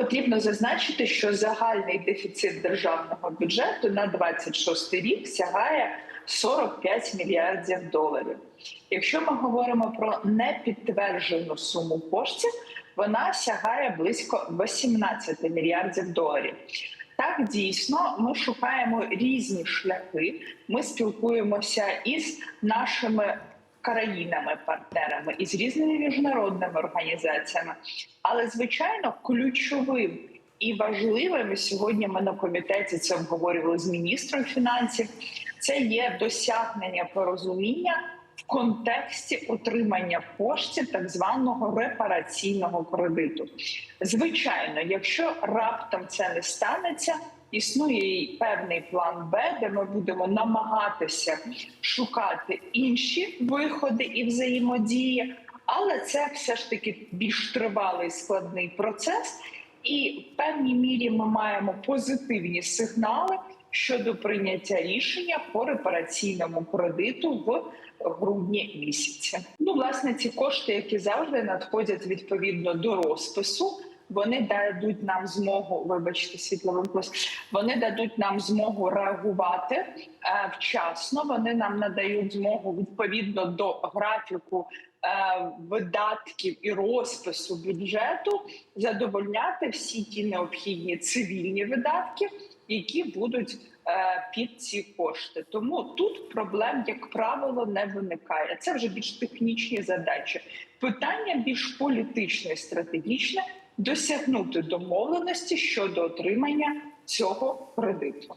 Потрібно зазначити, що загальний дефіцит державного бюджету на 26 рік сягає 45 мільярдів доларів. Якщо ми говоримо про непідтверджену суму коштів, вона сягає близько 18 мільярдів доларів. Так, дійсно, ми шукаємо різні шляхи. Ми спілкуємося із нашими країнами, партнерами із різними міжнародними організаціями. Але звичайно, ключовим і важливим сьогодні ми на комітеті це обговорювали з міністром фінансів. Це є досягнення порозуміння в контексті отримання коштів так званого репараційного кредиту. Звичайно, якщо раптом це не станеться. Існує і певний план Б, де ми будемо намагатися шукати інші виходи і взаємодії, але це все ж таки більш тривалий складний процес, і в певній мірі ми маємо позитивні сигнали щодо прийняття рішення по репараційному кредиту в грудні місяці. Ну, власне, ці кошти, які завжди надходять відповідно до розпису. Вони дадуть нам змогу, вибачте, світло вимкнулось, Вони дадуть нам змогу реагувати е, вчасно. Вони нам надають змогу відповідно до графіку е, видатків і розпису бюджету задовольняти всі ті необхідні цивільні видатки, які будуть е, під ці кошти. Тому тут проблем, як правило, не виникає. Це вже більш технічні задачі. Питання більш політичне, стратегічне досягнути домовленості щодо отримання цього кредиту.